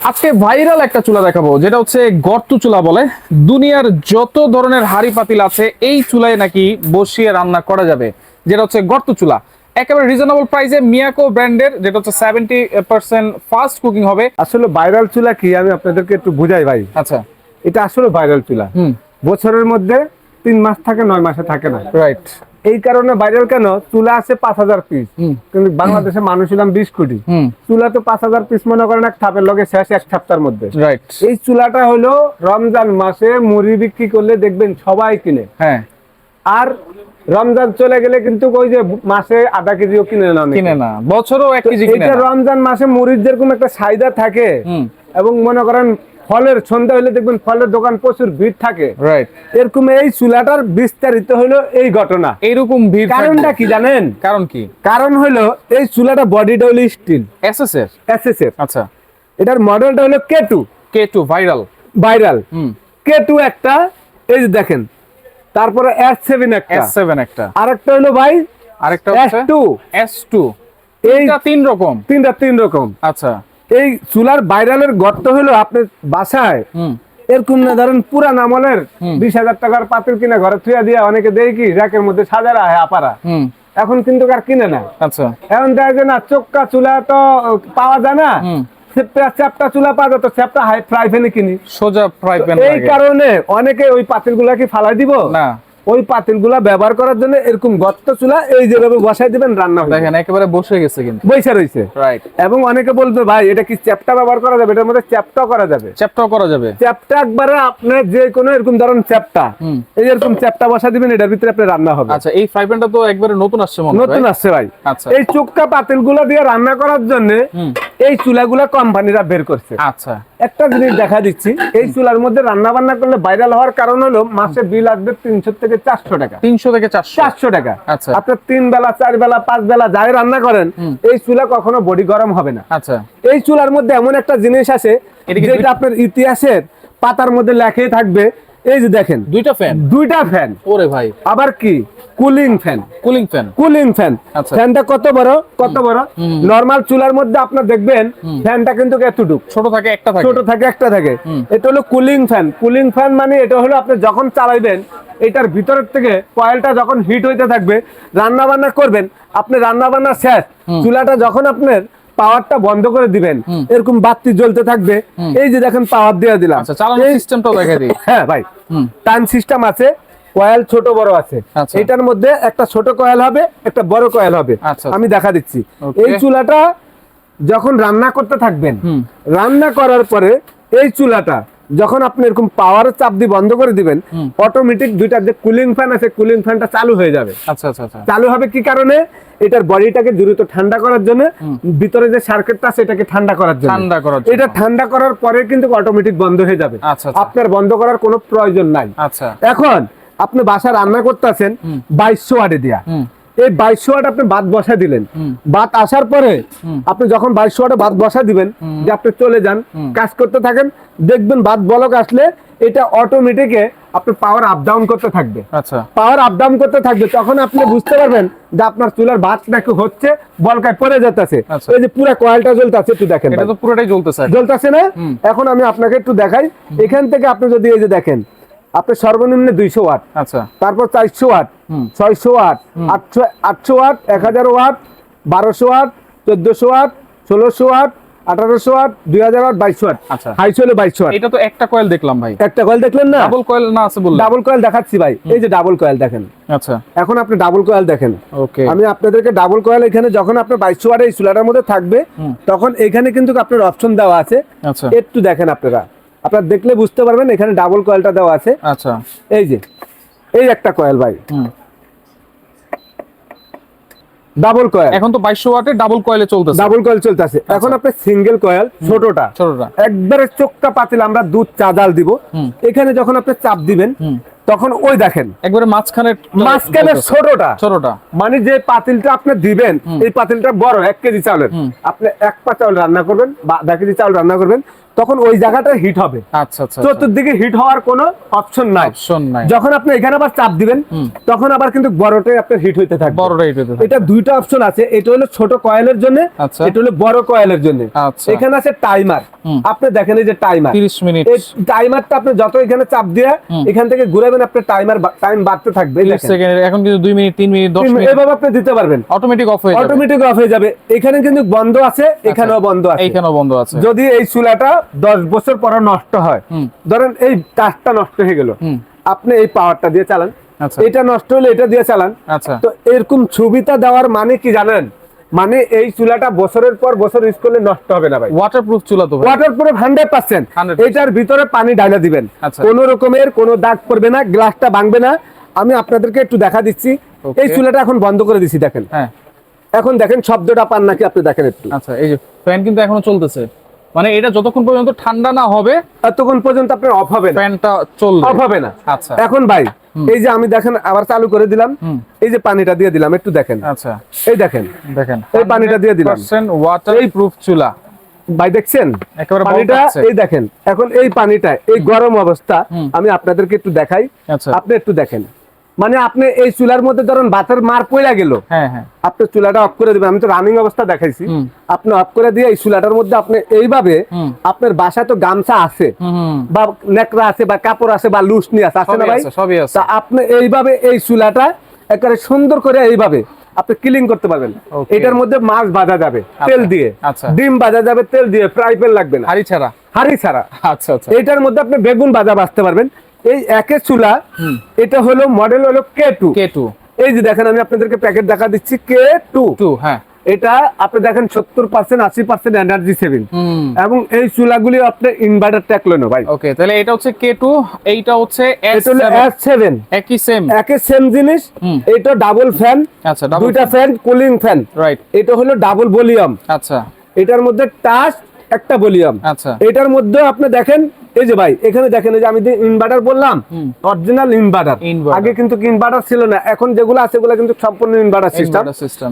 আজকে ভাইরাল একটা চুলা দেখাবো যেটা হচ্ছে গর্ত চুলা বলে। দুনিয়ার যত ধরনের হাড়ি পাতিল আছে এই চুলায় নাকি বসিয়ে রান্না করা যাবে যেটা হচ্ছে গর্ত চুলা। একেবারে রিজনেবল প্রাইসে মিয়াকো ব্র্যান্ডের যেটা হচ্ছে সেভেন্টি পার্সেন্ট ফাস্ট কুকিং হবে। আসলে ভাইরাল চুলা কি আমি আপনাদেরকে একটু বুঝাই ভাই। আচ্ছা। এটা আসলে ভাইরাল চুলা। হুম। বছরের মধ্যে তিন মাস থাকে নয় মাসে থাকে না। রাইট এই কারণে ভাইরাল কেন? চুলা আছে পাঁচ হাজার পিস কিন্তু বাংলাদেশে মানুষ হলাম বিশ কোটি। চুলা তো পাঁচ হাজার পিস মনে করেন এক থাপের লগে শেষ এক সপ্তাহের মধ্যে। এই চুলাটা হলো রমজান মাসে মুড়ি বিক্রি করলে দেখবেন সবাই কিনে। হ্যাঁ। আর রমজান চলে গেলে কিন্তু ওই যে মাসে আধা কেজিও কিনে না। কিনে না। বছরও এক কেজি কিনে রমজান মাসে মুড়ির যেরকম একটা চাহিদা থাকে এবং মনে করেন ফলের সন্ধ্যা হলে দেখবেন ফলের দোকান প্রচুর ভিড় থাকে। রাইট এরকম এই চুলাটার বিস্তারিত হলো এই ঘটনা। এইরকম ভিড় কারণটা কি জানেন? কারণ কি? কারণ হলো এই চুলাটা বডিটা হলো স্টিল। এসএস এর এসএসএফ আচ্ছা। এটার মডেলটা হলো K two K two viral viral হুম। কে টু একটা এই যে দেখেন তারপরে এস সেভেন একটা। এস সেভেন একটা। আরেকটা হলো ভাই আরেকটা এস টু এস টু এইটা তিন রকম। তিনটা তিন রকম। আচ্ছা। এই চুলার ভাইরালের গর্ত হলো আপনার বাসায়। এরকম না ধরেন পুরান আমলের বিশ হাজার টাকার পাতিল কিনে ঘরে থুয়া দিয়ে অনেকে দেয় কি র্যাকের মধ্যে সাজারা হয় আপারা। এখন কিন্তু আর কিনে না। আচ্ছা। এখন দেখা যায় না চোক্কা চুলা তো পাওয়া যায় না। হুম। চ্যাপ্টা- চ্যাপ্টা চুলা পাওয়া যায় তো চ্যাপ্টা হাই ফ্রাই প্যানে কিনি। সোজা ফ্রাই প্যান এই কারণে অনেকে ওই পাতিলগুলা কি ফালাই দিব? না। ওই পাতিলগুলা ব্যবহার করার জন্য এরকম গর্ত চুলা এই যেভাবে বসাই দিবেন রান্না হবে দেখেন একেবারে বসে গেছে কিন্তু। বৈশা রয়েছে রাইট এবং অনেকে বলবে ভাই এটা কি চ্যাপ্টা ব্যবহার করা যাবে? এটার মধ্যে চ্যাপ্টা করা যাবে। চ্যাপটাও করা যাবে। চ্যাপ্টা একবারে আপনার যে কোনো এরকম ধরেন চ্যাপ্টা এই এরকম চ্যাপ্টা বসা দিবেন এটার ভিতরে আপনার রান্না হবে। আচ্ছা এই ফ্রাই প্যানটা তো একবারে নতুন আসছে মনে নতুন আসছে ভাই। আচ্ছা। এই চুক্কা পাতিলগুলা দিয়ে রান্না করার জন্য এই চুলাগুলা কোম্পানিরা বের করছে। আচ্ছা। একটা জিনিস দেখা দিচ্ছি এই চুলার মধ্যে রান্না বান্না করলে ভাইরাল হওয়ার কারণ হলো মাসে বিল আসবে তিনশো থেকে চারশো টাকা। তিনশো থেকে চারশো। চারশো টাকা। আচ্ছা। আপনার তিন বেলা চার বেলা পাঁচ বেলা যাই রান্না করেন এই চুলা কখনো বডি গরম হবে না। আচ্ছা। এই চুলার মধ্যে এমন একটা জিনিস আছে যেটা আপনার ইতিহাসের পাতার মধ্যে লেখাই থাকবে। এই যে দেখেন দুইটা ফ্যান দুইটা ফ্যান ওরে ভাই। আবার কি? Cooling fan. Cooling fan. Cooling fan. আচ্ছা। ফ্যানটা কত বড়? কত বড়? নরমাল চুলার মধ্যে আপনার দেখবেন ফ্যানটা কিন্তু এতটুক। ছোট থাকে একটা থাকে। ছোট থাকে একটা থাকে। এটা হলো কুলিং ফ্যান। কুলিং ফ্যান মানে এটা হলো আপনি যখন চালাইবেন এটার ভিতরের থেকে কয়েলটা যখন হিট হইতে থাকবে রান্না বান্না করবেন আপনি রান্না বান্না শেষ চুলাটা যখন আপনার পাওয়ারটা বন্ধ করে দিবেন এরকম বাতি জ্বলতে থাকবে এই যে দেখেন পাওয়ার দিয়ে দিলাম। আচ্ছা সিস্টেমটাও দেখা দিই। হ্যাঁ ভাই। টান সিস্টেম আছে কয়েল ছোট বড় আছে। আচ্ছা। এটার মধ্যে একটা ছোট কয়েল হবে একটা বড় কয়েল হবে। আচ্ছা। আমি দেখা দিচ্ছি। এই চুলাটা যখন রান্না করতে থাকবেন রান্না করার পরে এই চুলাটা যখন আপনি এরকম পাওয়ারের চাপ দিয়ে বন্ধ করে দিবেন অটোমেটিক দুইটা যে কুলিং ফ্যান আছে কুলিং ফ্যানটা চালু হয়ে যাবে। আচ্ছা আচ্ছা আচ্ছা। চালু হবে কি কারণে? এটার বডিটাকে দ্রুত ঠান্ডা করার জন্য ভিতরে যে সার্কিটটা আছে এটাকে ঠান্ডা করার জন্য। ঠান্ডা করার। এটা ঠান্ডা করার পরে কিন্তু অটোমেটিক বন্ধ হয়ে যাবে। আচ্ছা আচ্ছা। আপনার বন্ধ করার কোনো প্রয়োজন নাই। আচ্ছা। এখন আপনি বাসা রান্না করতেছেন। বাইশশো ওয়াটে দিয়া। এই বাইশশো ওয়াট আপনি বাদ বসা দিলেন। বাদ আসার পরে আপনি যখন বাইশশো ওয়াটে বাদ বসা দিবেন যে আপনি চলে যান কাজ করতে থাকেন দেখবেন বাদ বলক আসলে এটা অটোমেটিকে আপনি পাওয়ার আপ ডাউন করতে থাকবে। আচ্ছা। পাওয়ার আপ ডাউন করতে থাকবে তখন আপনি বুঝতে পারবেন যে আপনার চুলার ভাত নাকি হচ্ছে বলকায় পড়ে যেতেছে আচ্ছা। এই যে পুরো কয়েলটা জ্বলতেছে একটু দেখেন এটা তো পুরোটাই জ্বলতেছে জ্বলতেছে না? এখন আমি আপনাকে একটু দেখাই। এখান থেকে আপনি যদি এই যে দেখেন আপনি সর্বনিম্ন দুইশো ওয়াট। আচ্ছা। তারপর চারশো ওয়াট ছয়শো ওয়াট আটশো আটশো ওয়াট এক হাজার ওয়াট বারোশো ওয়াট চোদ্দশো ওয়াট ষোলোশো ওয়াট আঠারোশো ওয়াট দুই হাজার ওয়াট বাইশশো ওয়াট। আচ্ছা। হাইশো হলো বাইশশো ওয়াট। এটা তো একটা কয়েল দেখলাম ভাই। একটা কয়েল দেখলেন না? ডাবল কয়েল না আছে বললেন? ডাবল কয়েল দেখাচ্ছি ভাই। এই যে ডাবল কয়েল দেখেন। আচ্ছা। এখন আপনি ডাবল কয়েল দেখেন। ওকে আমি আপনাদেরকে ডাবল কয়েল এখানে যখন আপনার বাইশশো ওয়াট এই চুলাটার মধ্যে থাকবে তখন এখানে কিন্তু আপনার অপশন দেওয়া আছে। আচ্ছা। একটু দেখেন আপনারা। আপনারা দেখলে বুঝতে পারবেন এখানে ডাবল কয়েলটা দেওয়া আছে। আচ্ছা। এই যে এই একটা কয়েল ভাই। ডাবল কয়েল এখন তো বাইশশো ওয়াটে ডাবল কয়েলে চলতেছে। ডাবল কয়েল চলতেছে। আচ্ছা। এখন আপনি সিঙ্গেল কয়েল ছোটটা। ছোটটা। একবারে চোখটা পাতিল আমরা দুধ চা জাল দিব। এখানে যখন আপনি চাপ দিবেন তখন ওই দেখেন। একবারে মাঝখানে মাঝখানে ছোটটা। ছোটটা। মানে যে পাতিলটা আপনি দিবেন এই পাতিলটা বড় এক কেজি চাউলের। আপনি এক পা চাউল রান্না করবেন বা আধা কেজি চাউল রান্না করবেন। তখন ওই জায়গাটা হিট হবে। আচ্ছা আচ্ছা চতুর্দিকে হিট হওয়ার কোনো অপশন নাই। অপশন নাই। যখন আপনি এখানে আবার চাপ দিবেন তখন আবার কিন্তু বড়টাই আপনার হিট হইতে থাকবে। বড়টা এটা তো এটা দুইটা অপশন আছে। এটা হলো ছোট কয়েলের জন্য আচ্ছা। এটা হলো বড় কয়েলের জন্য। আচ্ছা। এখানে আছে টাইমার আপনি দেখেন এই যে টাইমার 30 মিনিট এই টাইমারটা আপনি যত এখানে চাপ দিয়ে এখান থেকে ঘুরাবেন আপনার টাইমার টাইম বাড়তে থাকবে। এই 30 দেখেন। সেকেন্ড এখন কিন্তু 2 মিনিট 3 মিনিট 10 মিনিট এভাবে আপনি দিতে পারবেন। অটোমেটিক অফ হয়ে যাবে। অটোমেটিক অফ হয়ে যাবে। এখানে কিন্তু বন্ধ আছে এখানেও বন্ধ আছে। এইখানেও বন্ধ আছে। যদি এই চুলাটা দশ বছর পরে নষ্ট হয়। ধরেন এই কাজটা নষ্ট হয়ে গেল। আপনি এই পাওয়ারটা দিয়ে চালান। আচ্ছা। এটা নষ্ট হলে এটা দিয়ে চালান। আচ্ছা। তো এরকম সুবিধা দেওয়ার মানে কি জানেন? মানে এই চুলাটা বছরের পর বছর ইউজ করলে নষ্ট হবে না ভাই। ওয়াটারপ্রুফ চুলা তো ভাই। ওয়াটার প্রুফ হান্ড্রেড পার্সেন্ট 100% এটার ভিতরে পানি ডাইলা দিবেন। আচ্ছা। কোন রকমের কোনো দাগ পড়বে না গ্লাসটা ভাঙবে না। আমি আপনাদেরকে একটু দেখা দিচ্ছি। এই চুলাটা এখন বন্ধ করে দিচ্ছি দেখেন। হ্যাঁ। এখন দেখেন শব্দটা পান নাকি আপনি দেখেন একটু। আচ্ছা এই যে ফ্যান কিন্তু এখনও চলতেছে। মানে এটা যতক্ষণ পর্যন্ত ঠান্ডা না হবে এতক্ষণ পর্যন্ত আপনার অফ হবে না। ফ্যানটা চলবে। অফ হবে না। আচ্ছা। এখন ভাই এই যে আমি দেখেন আবার চালু করে দিলাম। এই যে পানিটা দিয়ে দিলাম একটু দেখেন। আচ্ছা। এই দেখেন। দেখেন। এই পানিটা দিয়ে দিলাম। ওয়াটার প্রুফ চুলা। ভাই দেখছেন? একেবারে পানিটা এই দেখেন এখন এই পানিটা এই গরম অবস্থা আমি আপনাদেরকে একটু দেখাই। আচ্ছা। আপনি একটু দেখেন। মানে আপনি এই চুলার মধ্যে ধরুন ভাতের মার পড়ে গেল হ্যাঁ হ্যাঁ। আপনি চুলাটা অফ করে দিবেন। আমি তো রানিং অবস্থা দেখাইছি। আপনি অফ করে দিয়ে এই চুলাটার মধ্যে আপনি এইভাবে আপনার বাসায় তো গামছা আছে বা নেকড়া আছে বা কাপড় আছে বা লুসনি আছে আছে না ভাই? তা আপনি এইভাবে এই চুলাটা একেবারে সুন্দর করে এইভাবে আপনি ক্লিন করতে পারবেন। এটার মধ্যে মাছ ভাজা যাবে তেল দিয়ে। আচ্ছা। ডিম ভাজা যাবে তেল দিয়ে ফ্রাই প্যান লাগবে না। হাড়ি ছাড়া? হাড়ি ছাড়া। আচ্ছা আচ্ছা। এটার মধ্যে আপনি বেগুন ভাজা বাঁচতে পারবেন। এই একের চুলা এটা হলো মডেল হলো কে টু কে টু এই যে দেখেন আমি আপনাদেরকে প্যাকেট দেখা দিচ্ছি কে টু টু হ্যাঁ। এটা আপনি দেখেন সত্তর পার্সেন্ট আশি পার্সেন্ট এনার্জি সেভিং এবং এই চুলাগুলি আপনার ইনভার্টার ট্যাকলেনো ভাই। ওকে তাহলে এটা হচ্ছে কে টু এইটা হচ্ছে এস সেভেন একই সেম একই সেম জিনিস এটা ডাবল ফ্যান আচ্ছা দুইটা ফ্যান কুলিং ফ্যান রাইট এটা হলো ডাবল ভলিউম আচ্ছা। এটার মধ্যে টাচ একটা ভলিউম। আচ্ছা। এটার মধ্যে আপনি দেখেন এই যে ভাই এখানে দেখেন এই যে আমি ইনভার্টার বললাম অরিজিনাল ইনভার্টার আগে কিন্তু ইনভার্টার ছিল না এখন যেগুলো আছে সেগুলো কিন্তু সম্পূর্ণ ইনভার্টার সিস্টেম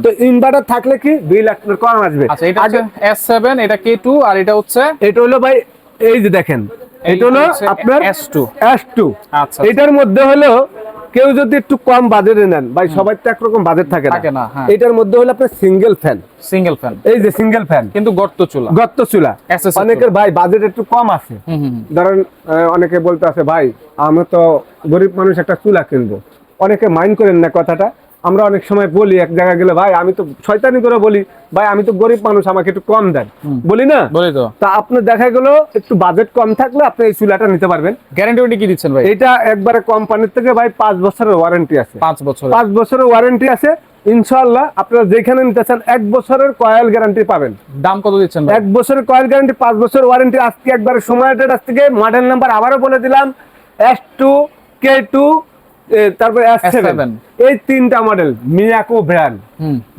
তো ইনভার্টার থাকলে কি বিল আপনার কম আসবে। আচ্ছা এটা হচ্ছে এস সেভেন এটা কে টু আর এটা হচ্ছে এটা হলো ভাই এই যে দেখেন এটা হলো আপনার S2 S2 আচ্ছা। এটার মধ্যে হলো কেউ যদি একটু কম বাজেটে নেন ভাই সবাই তো একরকম বাজেট থাকে না, হ্যাঁ। এটার মধ্যে হলো আপনার সিঙ্গেল ফ্যান সিঙ্গেল ফ্যান এই যে সিঙ্গেল ফ্যান কিন্তু গর্ত চুলা। গর্ত চুলা। অনেকের ভাই বাজেট একটু কম আছে। ধরেন অনেকে বলতে আছে ভাই আমরা তো গরিব মানুষ একটা চুলা কিনবো। অনেকে মাইন্ড করেন না কথাটা। আমরা অনেক সময় বলি এক জায়গায় গেলে ভাই আমি তো শয়তানি করে বলি ভাই আমি তো গরিব মানুষ আমাকে একটু কম দেন। বলি না? বলি তো। তা আপনার দেখা গেল একটু বাজেট কম থাকলে আপনি এই চুলাটা নিতে পারবেন। গ্যারান্টি কি দিচ্ছেন ভাই? এটা একবারে কোম্পানির থেকে ভাই পাঁচ বছরের ওয়ারেন্টি আছে। পাঁচ বছর পাঁচ বছরের ওয়ারেন্টি আছে। ইনশাআল্লাহ আপনারা যেখানে নিতে চান এক বছরের কয়েল গ্যারান্টি পাবেন। দাম কত দিচ্ছেন এক বছরের কয়েল গ্যারান্টি পাঁচ বছর ওয়ারেন্টি আজকে একবারে সময়ের কাছ থেকে মডেল নাম্বার আবারও বলে দিলাম এস টু কে টু তারপর এই তিনটা মডেল মিয়াকো ব্র্যান্ড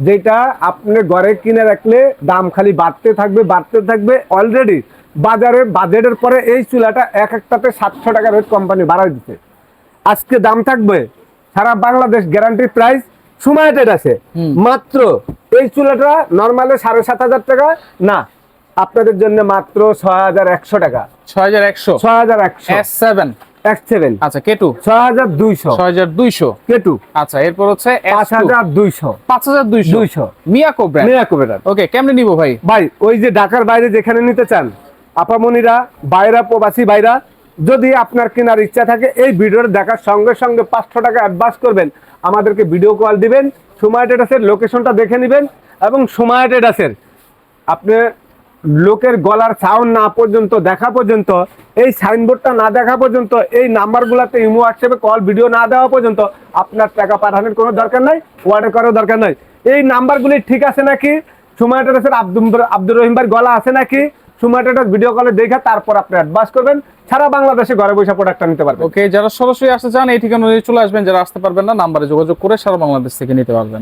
যেটা আপনি ঘরে কিনে রাখলে দাম খালি বাড়তে থাকবে বাড়তে থাকবে। অলরেডি বাজারে বাজেটের পরে এই চুলাটা এক একটাতে সাতশো টাকা রেট কোম্পানি বাড়াই দিচ্ছে আজকে দাম থাকবে সারা বাংলাদেশ গ্যারান্টি প্রাইস সুমাইটেড আছে। মাত্র এই চুলাটা নর্মালে সাড়ে সাত হাজার টাকা না আপনাদের জন্য মাত্র ছয় হাজার একশো টাকা। ছয় হাজার একশো। ছয় হাজার একশো। সেভেন আচ্ছা কে টু ছয় হাজার দুইশো। ছয় হাজার দুইশো। কেটু আচ্ছা এরপর হচ্ছে মিয়াকো ব্র্যান্ড মিয়াকো ওকে কেমনে নিবো ভাই? ভাই ওই যে ঢাকার বাইরে যেখানে নিতে চান আপামনিরা বাইরা প্রবাসী বাইরা যদি আপনার কেনার ইচ্ছা থাকে এই ভিডিওর দেখার সঙ্গে সঙ্গে পাঁচশো টাকা অ্যাডভান্স করবেন। আমাদেরকে ভিডিও কল দিবেন সময় টেটাসের লোকেশনটা দেখে নেবেন এবং সময় টেটাসের আপনি লোকের গলার সাউন্ড না পর্যন্ত, দেখা পর্যন্ত, এই সাইনবোর্ডটা না দেখা পর্যন্ত, এই নাম্বারগুলোতে ইমো হোয়াটসঅ্যাপে কল ভিডিও না দেওয়া পর্যন্ত আপনার টাকা পাঠানোর কোনো দরকার নাই অর্ডার করার দরকার নাই। এই নাম্বারগুলি ঠিক আছে নাকি? সময় টেটাসের আব্দুল আব্দুর রহিম ভাইয়ের গলা আছে নাকি? সময় ভিডিও কলে দেখে তারপর আপনি অ্যাডভান্স করবেন, সারা বাংলাদেশে ঘরে বসে প্রোডাক্টটা নিতে পারবেন। ওকে যারা সরাসরি আসতে চান, এই ঠিকানা চলে আসবেন, যারা আসতে পারবেন না নাম্বারে যোগাযোগ করে সারা বাংলাদেশ থেকে নিতে পারবেন।